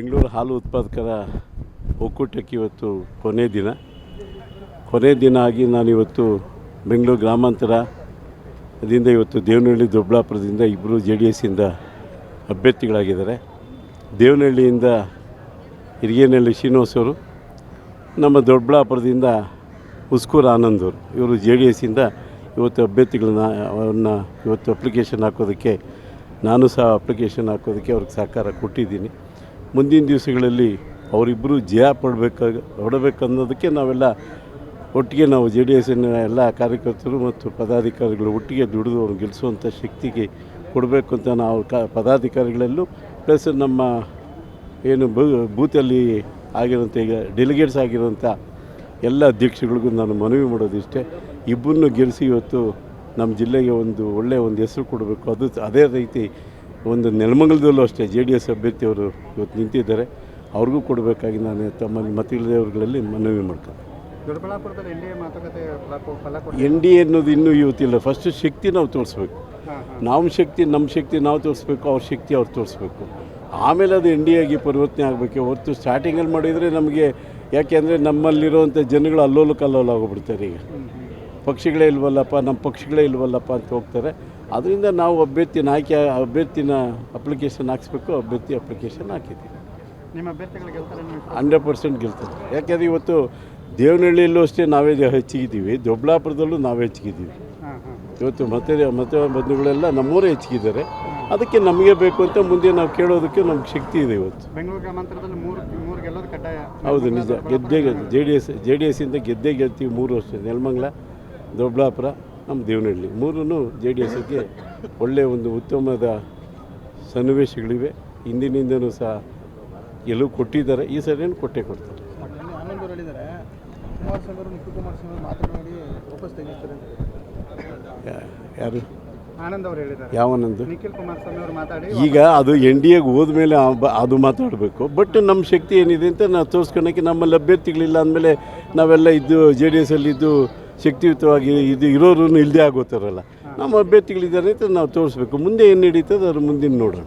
ಬೆಂಗಳೂರು ಹಾಲು ಉತ್ಪಾದಕರ ಒಕ್ಕೂಟಕ್ಕೆ ಇವತ್ತು ಕೊನೆ ದಿನ. ಕೊನೆ ದಿನ ಆಗಿ ನಾನಿವತ್ತು ಬೆಂಗಳೂರು ಗ್ರಾಮಾಂತರ ಅದರಿಂದ ಇವತ್ತು ದೇವನಹಳ್ಳಿ ದೊಡ್ಡಬಳ್ಳಾಪುರದಿಂದ ಇಬ್ಬರು ಜೆ ಡಿ ಎಸ್ಸಿಂದ ಅಭ್ಯರ್ಥಿಗಳಾಗಿದ್ದಾರೆ. ದೇವನಹಳ್ಳಿಯಿಂದ ಹಿರಿಗೇನಹಳ್ಳಿ ಶ್ರೀನಿವಾಸ್ ಅವರು, ನಮ್ಮ ದೊಡ್ಡಬಳ್ಳಾಪುರದಿಂದ ಉಸ್ಕೂರ್ ಆನಂದ್ ಅವರು, ಇವರು ಜೆ ಡಿ ಎಸ್ಸಿಂದ ಇವತ್ತು ಅಭ್ಯರ್ಥಿಗಳನ್ನ ಅವ್ರನ್ನ ಇವತ್ತು ಅಪ್ಲಿಕೇಶನ್ ಹಾಕೋದಕ್ಕೆ, ನಾನು ಸಹ ಅಪ್ಲಿಕೇಶನ್ ಹಾಕೋದಕ್ಕೆ ಅವ್ರಿಗೆ ಸಹಕಾರ ಕೊಟ್ಟಿದ್ದೀನಿ. ಮುಂದಿನ ದಿವಸಗಳಲ್ಲಿ ಅವರಿಬ್ಬರು ಜಯ ಪಡಬೇಕಾಗ ಹೊಡಬೇಕನ್ನೋದಕ್ಕೆ ನಾವೆಲ್ಲ ಒಟ್ಟಿಗೆ ನಾವು ಜೆ ಡಿ ಎಸ್ಸಿನ ಎಲ್ಲ ಕಾರ್ಯಕರ್ತರು ಮತ್ತು ಪದಾಧಿಕಾರಿಗಳು ಒಟ್ಟಿಗೆ ದುಡಿದು ಅವ್ರನ್ನ ಗೆಲ್ಲಿಸುವಂಥ ಶಕ್ತಿಗೆ ಕೊಡಬೇಕು ಅಂತ ನಾವು ಕ, ಪದಾಧಿಕಾರಿಗಳಲ್ಲೂ ಪ್ಲಸ್ ನಮ್ಮ ಏನು ಬೂತಲ್ಲಿ ಆಗಿರುವಂಥ ಈಗ ಡೆಲಿಗೇಟ್ಸ್ ಆಗಿರೋಂಥ ಎಲ್ಲ ಅಧ್ಯಕ್ಷಗಳಿಗೂ ನಾನು ಮನವಿ ಮಾಡೋದಿಷ್ಟೇ ಇಬ್ಬರನ್ನು ಗೆಲ್ಲಿಸಿ ಇವತ್ತು ನಮ್ಮ ಜಿಲ್ಲೆಗೆ ಒಂದು ಒಳ್ಳೆಯ ಒಂದು ಹೆಸರು ಕೊಡಬೇಕು. ಅದು ಅದೇ ರೀತಿ ಒಂದು ನೆಲಮಂಗಲದಲ್ಲೂ ಅಷ್ಟೇ ಜೆ ಡಿ ಎಸ್ ಅಭ್ಯರ್ಥಿಯವರು ಇವತ್ತು ನಿಂತಿದ್ದಾರೆ. ಅವ್ರಿಗೂ ಕೊಡಬೇಕಾಗಿ ನಾನು ತಮ್ಮ ಮತಗಳಲ್ಲಿ ಮನವಿ ಮಾಡ್ತೇನೆ. ಎನ್ ಡಿ ಎ ಅನ್ನೋದು ಇನ್ನೂ ಇವತ್ತಿಲ್ಲ. ಫಸ್ಟ್ ಶಕ್ತಿ ನಾವು ತೋರಿಸ್ಬೇಕು. ನಮ್ಮ ಶಕ್ತಿ ನಮ್ಮ ಶಕ್ತಿ ನಾವು ತೋರಿಸ್ಬೇಕು ಅವ್ರ ಶಕ್ತಿ ಅವ್ರು ತೋರಿಸ್ಬೇಕು. ಆಮೇಲೆ ಅದು ಎನ್ ಡಿ ಆಗಿ ಪರಿವರ್ತನೆ ಆಗಬೇಕು. ಹೊರತು ಸ್ಟಾರ್ಟಿಂಗಲ್ಲಿ ಮಾಡಿದರೆ ನಮಗೆ ಯಾಕೆಂದರೆ ನಮ್ಮಲ್ಲಿರುವಂಥ ಜನಗಳು ಅಲ್ಲೋಲು ಕಲ್ಲೋಲು ಆಗೋಗ್ಬಿಡ್ತಾರೆ ಈಗ ಪಕ್ಷಿಗಳೇ ಇಲ್ವಲ್ಲಪ್ಪ ನಮ್ಮ ಪಕ್ಷಿಗಳೇ ಇಲ್ವಲ್ಲಪ್ಪ ಅಂತ ಹೋಗ್ತಾರೆ. ಅದರಿಂದ ನಾವು ಅಭ್ಯರ್ಥಿನ ಆಯ್ಕೆ ಅಭ್ಯರ್ಥಿನ ಅಪ್ಲಿಕೇಶನ್ ಹಾಕಿಸ್ಬೇಕು ಅಭ್ಯರ್ಥಿ ಅಪ್ಲಿಕೇಶನ್ ಹಾಕಿದ್ದೀವಿ ನಿಮ್ಮ ಅಭ್ಯರ್ಥಿಗಳು ಗೆಲ್ತಾರೆ ನೀವು ಹಂಡ್ರೆಡ್ ಪರ್ಸೆಂಟ್ ಗೆಲ್ತಾರೆ. ಯಾಕೆಂದರೆ ಇವತ್ತು ದೇವನಹಳ್ಳಿಯಲ್ಲೂ ಅಷ್ಟೇ ನಾವೇ ಹೆಚ್ಚಿಗಿದ್ದೀವಿ. ದೊಡ್ಡಬಳ್ಳಾಪುರದಲ್ಲೂ ನಾವೇ ಹೆಚ್ಚಿಗಿದ್ದೀವಿ. ಇವತ್ತು ಮತ್ತೆ ಮತ್ತೆ ಬಂಧುಗಳೆಲ್ಲ ನಮ್ಮೂರೇ ಹೆಚ್ಚಿಗಿದ್ದಾರೆ. ಅದಕ್ಕೆ ನಮಗೆ ಬೇಕು ಅಂತ ಮುಂದೆ ನಾವು ಕೇಳೋದಕ್ಕೆ ನಮ್ಗೆ ಶಕ್ತಿ ಇದೆ ಇವತ್ತು. ಬೆಂಗಳೂರು ಗ್ರಾಮಾಂತರದಲ್ಲಿ ಮೂರು ಮೂರು ಗೆಲ್ಲೋದು ಕಡ್ಡಾಯ. ಹೌದು ನಿಜ. ಗೆದ್ದೇ J D S J D ಎಸ್ಸಿಂದ ಗೆದ್ದೇ ಗೆಲ್ತೀವಿ ಮೂರು ವರ್ಷ. ನೆಲಮಂಗ್ಲ ದೊಡ್ಡಬಳ್ಳಾಪುರ ನಮ್ಮ ದೇವನಹಳ್ಳಿ. ಮೂರೂ ಜೆ ಡಿ ಎಸ್ಗೆ ಒಳ್ಳೆಯ ಒಂದು ಉತ್ತಮದ ಸನ್ನಿವೇಶಗಳಿವೆ. ಹಿಂದಿನಿಂದನೂ ಸಹ ಎಲ್ಲೂ ಕೊಟ್ಟಿದ್ದಾರೆ. ಈ ಸರಿಯನ್ನು ಕೊಟ್ಟೇ ಕೊಡ್ತಾರೆ? ಯಾರು? ಯಾವನಂದು? ಮಾತಾಡಿ ಈಗ ಅದು ಎನ್ ಡಿ ಎಗೆ ಹೋದ್ಮೇಲೆ ಅದು ಮಾತಾಡಬೇಕು. ಬಟ್ ನಮ್ಮ ಶಕ್ತಿ ಏನಿದೆ ಅಂತ ನಾವು ತೋರಿಸ್ಕೊಳಕ್ಕೆ ನಮ್ಮಲ್ಲಿ ಅಭ್ಯರ್ಥಿಗಳಿಲ್ಲ ಅಂದಮೇಲೆ ನಾವೆಲ್ಲ ಇದ್ದು ಜೆ ಡಿ ಎಸ್ಸಲ್ಲಿ ಇದ್ದು ಶಕ್ತಿಯುತವಾಗಿ ಇದು ಇರೋರು ಇಲ್ಲದೆ ಆಗೋತಾರಲ್ಲ. ನಮ್ಮ ಅಭ್ಯರ್ಥಿಗಳಿದ್ದಾರೆ ಅಂತ ನಾವು ತೋರಿಸ್ಬೇಕು. ಮುಂದೆ ಏನು ನಡೀತದೆ ಅದ್ರ ಮುಂದಿನ ನೋಡೋಣ